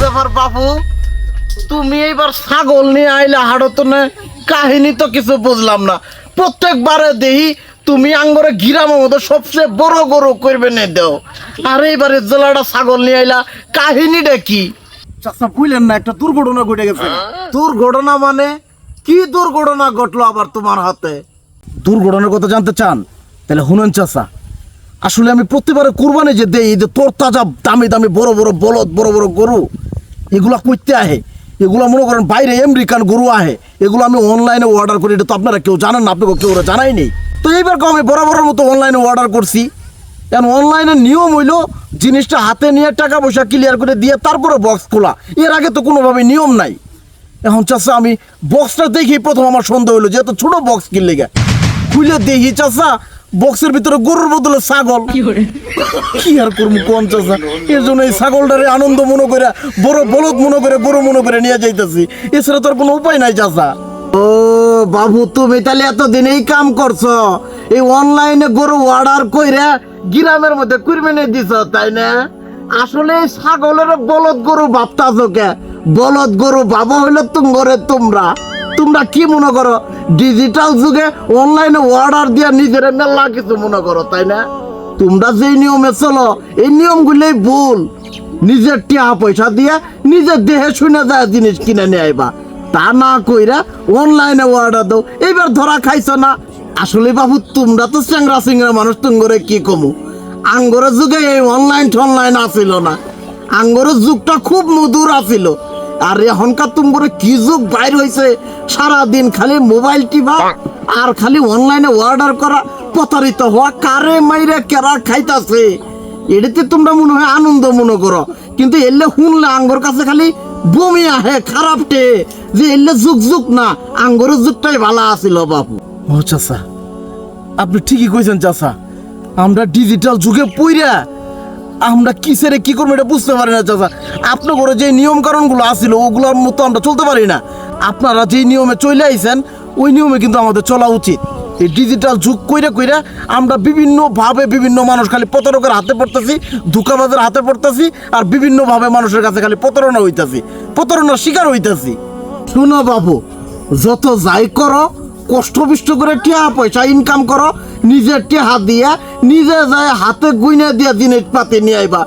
ব্যাপার বাবু তুমি এইবার ছাগল নিয়ে আইলে হাড়তনে কাহিনী তো কিছু বুঝলাম না। প্রত্যেকবারে দেখি তুমি আঙ্গরে গিরামের মধ্যে সবচেয়ে বড় গরু করবে নে দেও। আর এইবারে জেলাটা ছাগল নিয়ে আইলা কাহিনীটা কি? চাচা বুঝলেন না একটা দুর্ঘটনা ঘটে গেছে। দুর্ঘটনা মানে? কি দুর্ঘটনা ঘটলো আবার তোমার হাতে? দুর্ঘটনার কথা জানতে চান? তাহলে শুনেন চাচা। আসলে আমি প্রতিবারে কোরবানি যে দেই, এই যে তোর তাজা দামি দামি বড় বড় বলদ, বড় বড় গরু, এগুলা করতে আহে। এগুলো মনে করেন বাইরে আমেরিকান গরু আহে। এগুলো আমি অনলাইনে অর্ডার করি, এটা তো আপনারা কেউ জানেন না, আপনাকে কেউ ওরা জানাই নেই। তো এইবার আমি বরাবরের মতো অনলাইনে অর্ডার করছি। কারণ অনলাইনে নিয়ম হইল, জিনিসটা হাতে নিয়ে টাকা পয়সা ক্লিয়ার করে দিয়ে তারপরে বক্স খোলা। এর আগে তো কোনোভাবে নিয়ম নাই। এখন চাষা আমি বক্সটা দেখি প্রথম আমার সন্দেহ হলো যেহেতু ছোটো বক্স কিনলে গে খুলে দেখি চাষা বক্সের ভিতরে গরুর বদলে ছাগল। কি আর করব চাষা এর জন্য এই ছাগলটারে আনন্দ মনে করে বড় বলদ মনে করে গরু মনে করে নিয়ে যাইতেছি। এছাড়া তো আর কোনো উপায় নাই চাষা ও বাবু তুমি তাহলে এতদিন এই কাম করছ? এই অনলাইনে গরু অর্ডার কইরা গ্রামের মধ্যে কুরবানি দিছ তাই না? আসলে ছাগলের বলদ গরু ভাবতাছো কে? বলদ গরু বাবা হইল তুমরে তোমরা। তোমরা কি মনে করো? ডিজিটাল যুগে অনলাইনে অর্ডার দিয়া নিজের মেলা কিছু মনে করো, তাই না? তোমরা যেই নিয়মে চলো, এই নিয়মগুলোই ভুল। নিজের টিয়া পয়সা দিয়ে নিজের দেহে শুনে যায় জিনিস কিনে নিয়ে আইবা। তা না কইরা অনলাইনে অর্ডার দাও। এইবার ধরা খাইছো না? আসলে বাবু, তোমরা তো চ্যাংরা সিংরা মানুষ তুঙ্গরে কি কমু? আঙ্গরের যুগে এই অনলাইন টনলাইন আসিল না। আঙ্গরের যুগটা খুব মধুর আসিল। আর এখনকার তুমরে কি যুগ বাইর হয়েছে সারাদিন খালি মোবাইল টিপা আর খালি অনলাইনে অর্ডার করা, প্রতারিত হওয়া, কারে মাইরে কেরা খাইতাছে? এটাতে তোমরা মনে হয় আনন্দ মনে করো। কিন্তু এলে শুনলে আঙ্গর কাছে খালি বমি আহে, খারাপ টে। যে এলে যুগ যুগ না, আঙ্গরের যুগটাই ভালো আছিল বাবু ও চাচা, আপনি ঠিকই কইছেন চাচা। আমরা ডিজিটাল যুগে পইরা আমরা কিসেরে কি করব এটা বুঝতে পারি না, চাচা। আপনার ঘরে যে নিয়ম কারণগুলো আসছিল ওগুলোর মতো আমরা চলতে পারি না। আপনারা যে নিয়মে চলে আইছেন, ওই নিয়মে কিন্তু আমাদের চলা উচিত। এই ডিজিটাল যুগ কইরা কইরা আমরা বিভিন্নভাবে বিভিন্ন মানুষ খালি প্রতারকের হাতে পড়তেছি, ধোকাবাজের হাতে পড়তেছি, আর বিভিন্নভাবে মানুষের কাছে খালি প্রতারণা হইতাছি। প্রতারণার শিকার হইতাছি। শুনো বাবু, যত যাই করো কষ্ট বিষ্ট করে টিয়া পয়সা ইনকাম করো নিজের টেহা দিয়া নিজে যায় হাতে গুইনে দিয়া জিনিস পাতি নিয়ে আইবা।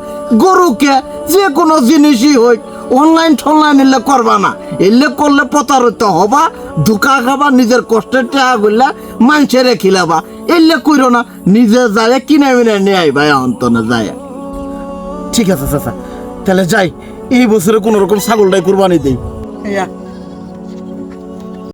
গরুকে যে কোনো জিনিসই হোক অনলাইন টনলাইন এলে করবা না। এলে করলে প্রতারিত হবা ধোকা খাবা নিজের কষ্টের টেহা গুলা মানুষেরে খিলাবা। এলে কইরো না নিজে যায় কিনে মিনে নিয়ে আইবা অন্তনে যায়। ঠিক আছে চাচা। তাহলে যাই এই বছরে কোনো রকম ছাগলটাই কুরবানি দেই।